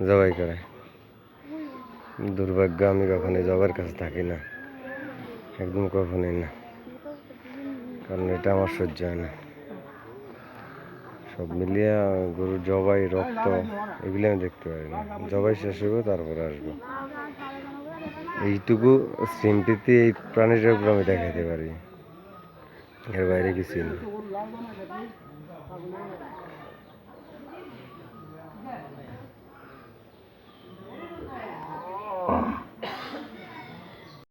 জবাই করে। দুর্ভাগ্য, আমি কখনোই জবের কাছে থাকি না। একদম কখনোই না। কারণ এটা আমার সহ্য হয় না। সব মিলিয়ে গরুর জবাই, রক্ত, এগুলি আমি দেখতে পারি না। জবাই শেষ হইব, তারপরে আসব। এইটুকু সিম্পিতি এই প্রাণীটার উপর আমি দেখাতে পারি। এর বাইরে কিছুই না। Oh.